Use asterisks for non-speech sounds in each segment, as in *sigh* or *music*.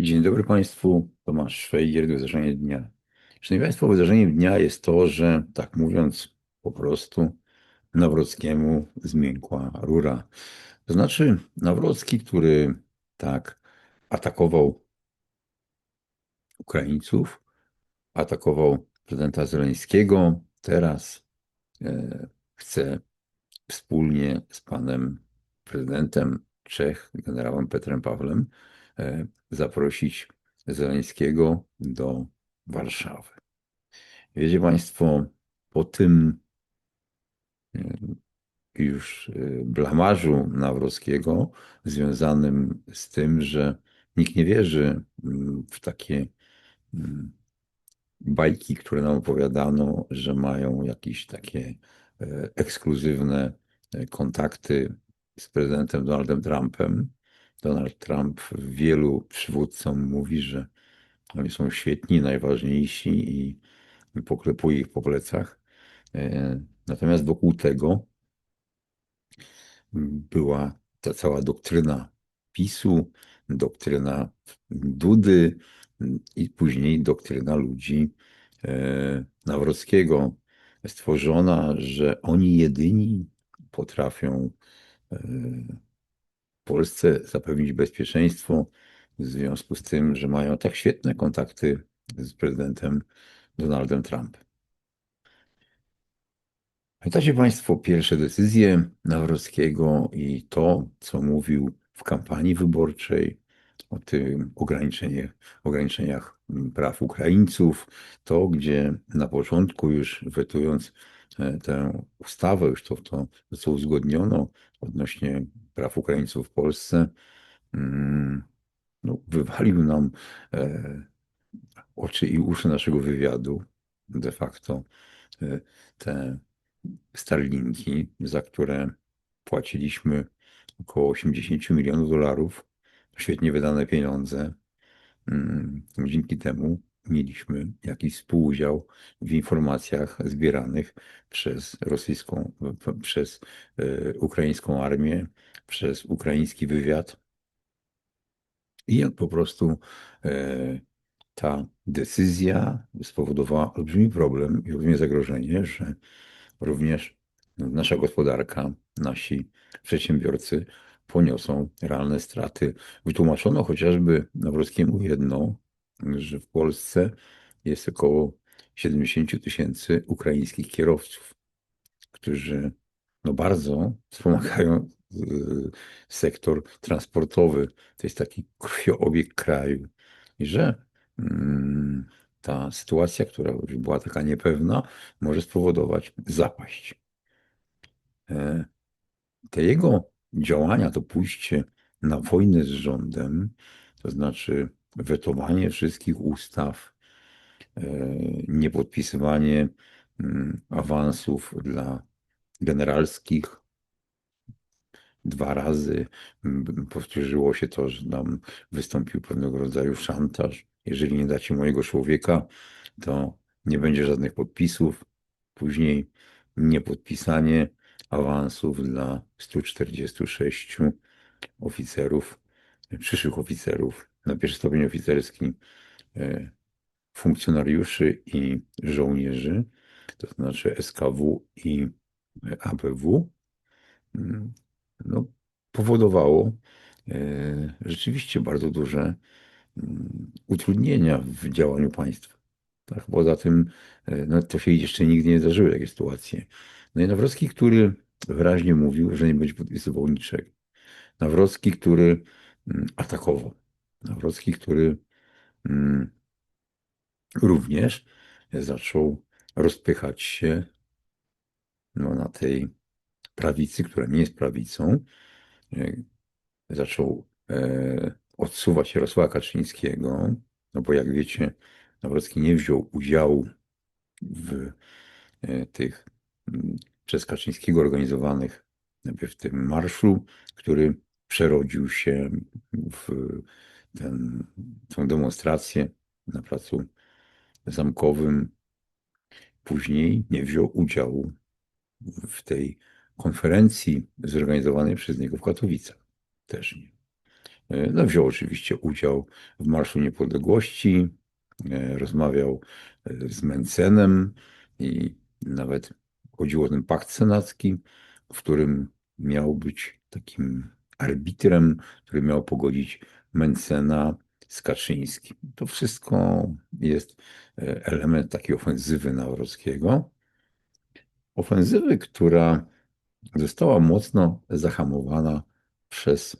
Dzień dobry Państwu, Tomasz Szwejgier, wydarzenie dnia. Szanowni Państwo, wydarzeniem dnia jest to, że tak mówiąc po prostu Nawrockiemu zmiękła rura. To znaczy Nawrocki, który tak atakował Ukraińców, atakował prezydenta Zeleńskiego, teraz e, chce wspólnie z panem prezydentem Czech, generałem Petrem Pawlem, zaprosić Zeleńskiego do Warszawy. Wiecie Państwo, po tym e, już e, blamarzu Nawrockiego związanym z tym, że nikt nie wierzy mm, w takie mm, bajki, które nam opowiadano, że mają jakieś takie ekskluzywne kontakty z prezydentem Donaldem Trumpem. Donald Trump wielu przywódcom mówi, że oni są świetni, najważniejsi i, poklepuje ich po plecach. E, natomiast wokół tego była ta cała doktryna PiSu, doktryna Dudy i później doktryna ludzi e, Nawrockiego, stworzona, że oni jedyni potrafią e, Polsce zapewnić bezpieczeństwo w związku z tym, że mają tak świetne kontakty z prezydentem Donaldem Trump. Pamiętacie Państwo pierwsze decyzje Nawrockiego i to, co mówił w kampanii wyborczej o tym ograniczeniach, praw Ukraińców, to gdzie na początku już wetując tę ustawę, już to, to co uzgodniono odnośnie praw Ukraińców w Polsce, mm, no, wywalił nam e, oczy i uszy naszego wywiadu, de facto e, te starlinki, za które płaciliśmy około 80 milionów dolarów, świetnie wydane pieniądze. Mm, dzięki temu mieliśmy jakiś współudział w informacjach zbieranych przez rosyjską, przez e, ukraińską armię, przez ukraiński wywiad. I po prostu e, ta decyzja spowodowała olbrzymi problem i olbrzymie zagrożenie, że również nasza gospodarka, nasi przedsiębiorcy poniosą realne straty. Wytłumaczono chociażby Nawrockiemu jedno, że w Polsce jest około 70 tysięcy ukraińskich kierowców, którzy no bardzo wspomagają y, sektor transportowy. To jest taki krwioobieg kraju. I że mm, ta sytuacja, która była taka niepewna, może spowodować zapaść. E, te jego działania, to pójście na wojnę z rządem, to znaczy wetowanie wszystkich ustaw, e, niepodpisywanie mm, awansów dla generalskich. Dwa razy mm, powtórzyło się to, że nam wystąpił pewnego rodzaju szantaż. Jeżeli nie dacie mojego człowieka, to nie będzie żadnych podpisów. Później niepodpisanie awansów dla 146 oficerów, przyszłych oficerów na pierwszy stopień oficerski, e, funkcjonariuszy i żołnierzy, to znaczy SKW i ABW, mm, no, powodowało e, rzeczywiście bardzo duże mm, utrudnienia w działaniu państwa. Tak, poza tym e, no, to się jeszcze nigdy nie zdarzyły takie sytuacje. No i Nawrocki, który wyraźnie mówił, że nie będzie podpisywał niczego. Nawrocki, który mm, atakował. Nawrocki, który mm, również zaczął rozpychać się no, na tej prawicy, która nie jest prawicą. E, zaczął e, odsuwać Jarosława Kaczyńskiego, no bo jak wiecie, Nawrocki nie wziął udziału w e, tych przez Kaczyńskiego organizowanych w tym marszu, który przerodził się w ten, tę demonstrację na placu zamkowym. Później nie wziął udziału w tej konferencji zorganizowanej przez niego w Katowicach. Też nie. No, wziął oczywiście udział w Marszu Niepodległości, rozmawiał z Mencenem i nawet chodziło o ten pakt senacki, w którym miał być takim arbitrem, który miał pogodzić Mencena z Kaczyńskim. To wszystko jest e, element takiej ofensywy Nawrockiego. Ofensywy, która została mocno zahamowana przez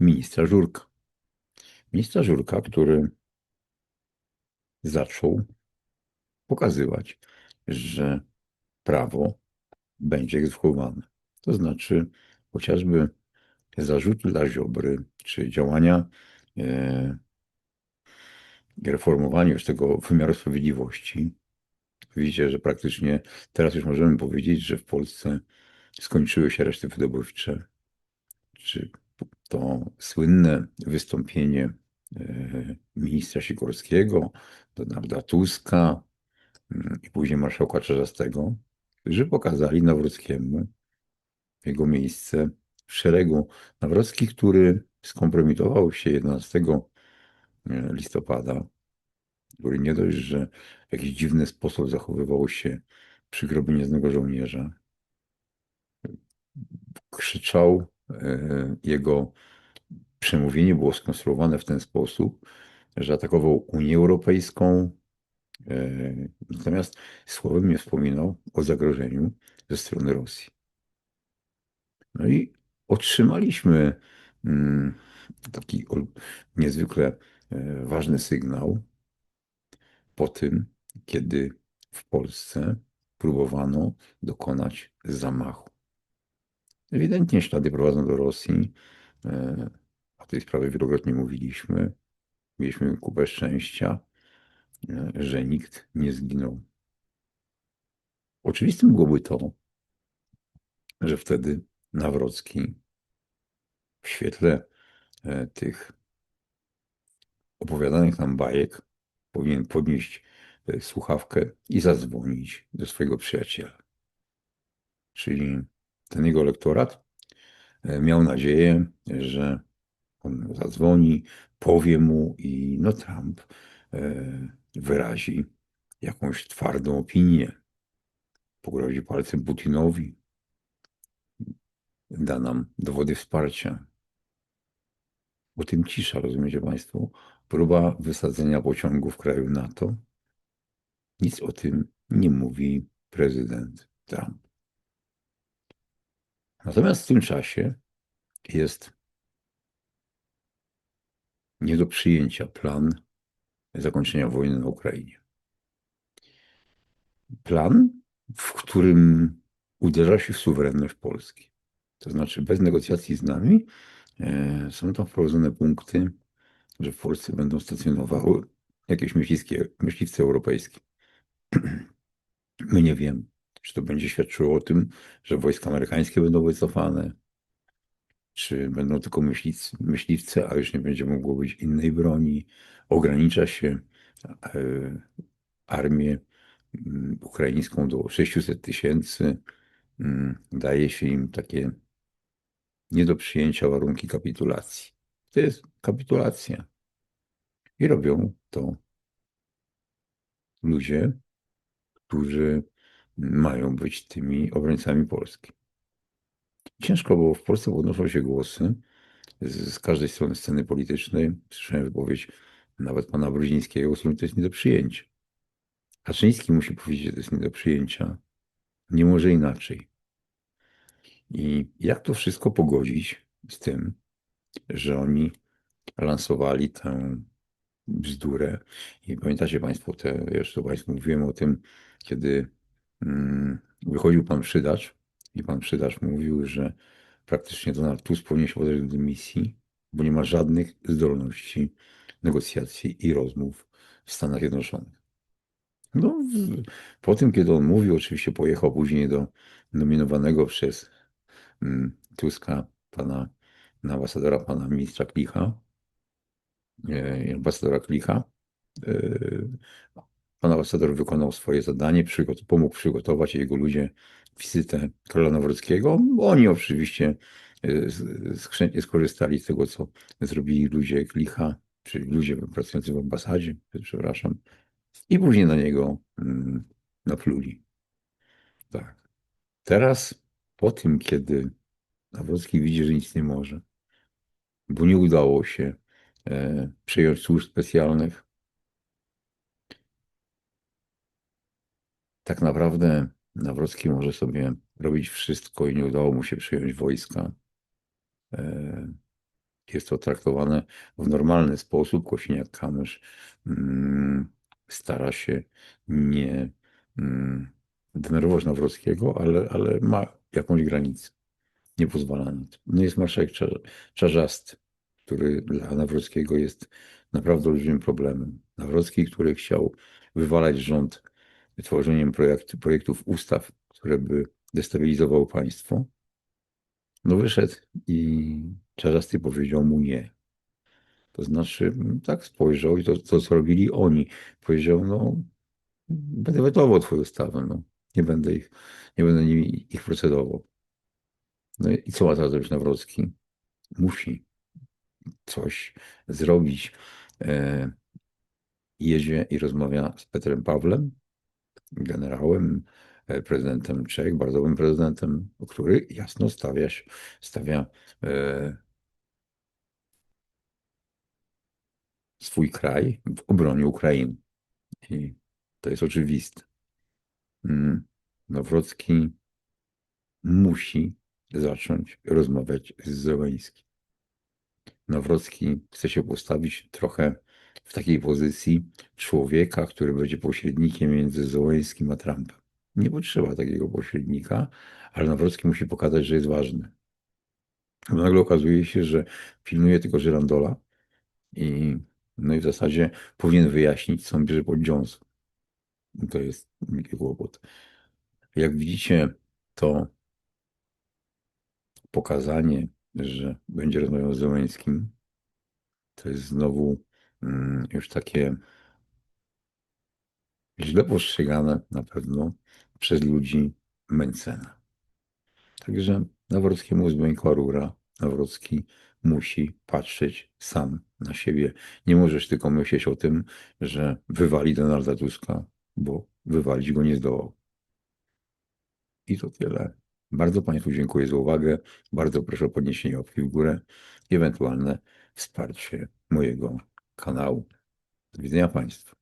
ministra Żurka. Ministra Żurka, który zaczął pokazywać, że prawo będzie egzekwowane. To znaczy chociażby zarzuty dla Ziobry, czy działania e, reformowania już tego wymiaru sprawiedliwości. Widzicie, że praktycznie teraz już możemy powiedzieć, że w Polsce skończyły się reszty wydobywcze. Czy to słynne wystąpienie e, ministra Sikorskiego, Donalda Tuska mm, i później marszałka Czerzastego, którzy pokazali Nawrockiemu jego miejsce szeregu. Nawrocki, który skompromitował się 11 e, listopada, który nie dość, że w jakiś dziwny sposób zachowywał się przy grobie nieznego żołnierza, krzyczał, e, jego przemówienie było skonstruowane w ten sposób, że atakował Unię Europejską, e, natomiast słowem nie wspominał o zagrożeniu ze strony Rosji. No i otrzymaliśmy mm, taki niezwykle e, ważny sygnał po tym, kiedy w Polsce próbowano dokonać zamachu. Ewidentnie ślady prowadzą do Rosji. E, o tej sprawie wielokrotnie mówiliśmy. Mieliśmy kupę szczęścia, e, że nikt nie zginął. Oczywistym byłoby to, że wtedy Nawrocki w świetle e, tych opowiadanych nam bajek powinien podnieść e, słuchawkę i zadzwonić do swojego przyjaciela. Czyli ten jego elektorat e, miał nadzieję, że on zadzwoni, powie mu i no Trump wyrazi jakąś twardą opinię, pogrozi palcem Putinowi, da nam dowody wsparcia. O tym cisza, rozumiecie Państwo? Próba wysadzenia pociągu w kraju NATO. Nic o tym nie mówi prezydent Trump. Natomiast w tym czasie jest nie do przyjęcia plan zakończenia wojny na Ukrainie. Plan, w którym uderza się w suwerenność Polski. To znaczy bez negocjacji z nami e, są tam wprowadzone punkty, że w Polsce będą stacjonowały jakieś myśliwskie, myśliwce europejskie. *clears throat* My nie wiemy, czy to będzie świadczyło o tym, że wojska amerykańskie będą wycofane, czy będą tylko myśliwce, myśliwce a już nie będzie mogło być innej broni. Ogranicza się e, armię mm, ukraińską do 600 tysięcy. Mm, daje się im takie nie do przyjęcia warunki kapitulacji. To jest kapitulacja. I robią to ludzie, którzy mają być tymi obrońcami Polski. Ciężko, bo w Polsce podnoszą się głosy z, każdej strony sceny politycznej. Słyszałem wypowiedź nawet pana Brudzińskiego, z którym to jest nie do przyjęcia. Kaczyński musi powiedzieć, że to jest nie do przyjęcia. Nie może inaczej. I jak to wszystko pogodzić z tym, że oni lansowali tę bzdurę. I pamiętacie Państwo, te, jeszcze Państwu mówiłem o tym, kiedy mm, wychodził pan Przydacz i pan Przydacz mówił, że praktycznie Donald Tusk powinien się podać do dymisji, bo nie ma żadnych zdolności negocjacji i rozmów w Stanach Zjednoczonych. No, po tym, kiedy on mówił, oczywiście pojechał później do nominowanego przez Tuska, pana ambasadora, pana ministra Klicha, e, ambasadora Klicha. E, pan ambasador wykonał swoje zadanie, pomógł przygotować jego ludzie wizytę króla Nawrockiego. Oni oczywiście skrzętnie skorzystali z tego, co zrobili ludzie Klicha, czyli ludzie pracujący w ambasadzie, przepraszam, i później na niego mm, napluli. Tak. Teraz, po tym, kiedy Nawrocki widzi, że nic nie może, bo nie udało się e, przejąć służb specjalnych, tak naprawdę Nawrocki może sobie robić wszystko i nie udało mu się przejąć wojska. E, Jest to traktowane w normalny sposób. Kosiniak-Kamysz mm, stara się nie mm, denerwować Nawrockiego, ale, ale ma jakąś granicę. Nie pozwala na to. No jest marszałek Cza- Czarzasty, który dla Nawrockiego jest naprawdę olbrzymim problemem. Nawrocki, który chciał wywalać rząd tworzeniem projekt, projektów ustaw, które by destabilizowały państwo, no wyszedł i Czarzasty powiedział mu nie. To znaczy, tak spojrzał i to, to co robili oni. Powiedział, no, będę wetował twoją ustawę, no. Nie będę ich, nie będę nimi, ich procedował. No i co ma teraz zrobić Nawrocki? Musi coś zrobić. E, jedzie i rozmawia z Petrem Pawlem, generałem, e, prezydentem Czech, bardzo dobrym prezydentem, który jasno stawia, stawia e, swój kraj w obronie Ukrainy. I to jest oczywiste. Mm, Nawrocki musi zacząć rozmawiać z Zełenski. Nawrocki chce się postawić trochę w takiej pozycji człowieka, który będzie pośrednikiem między Zełenskim a Trumpem. Nie potrzeba takiego pośrednika, ale Nawrocki musi pokazać, że jest ważny. Nagle okazuje się, że pilnuje tylko Żyrandola i, no i w zasadzie powinien wyjaśnić, co on bierze pod Johnson. To jest wielki kłopot. Jak widzicie, to pokazanie, że będzie rozmawiał z Zełenskim, to jest znowu mm, już takie źle postrzegane na pewno przez ludzi Mencena. Także Nawrockiemu zbękła rura. Nawrocki musi patrzeć sam na siebie. Nie możesz tylko myśleć o tym, że wywali Donalda Tuska, bo wywalić go nie zdołał. I to tyle. Bardzo Państwu dziękuję za uwagę. Bardzo proszę o podniesienie łapki w górę i ewentualne wsparcie mojego kanału. Do widzenia Państwu.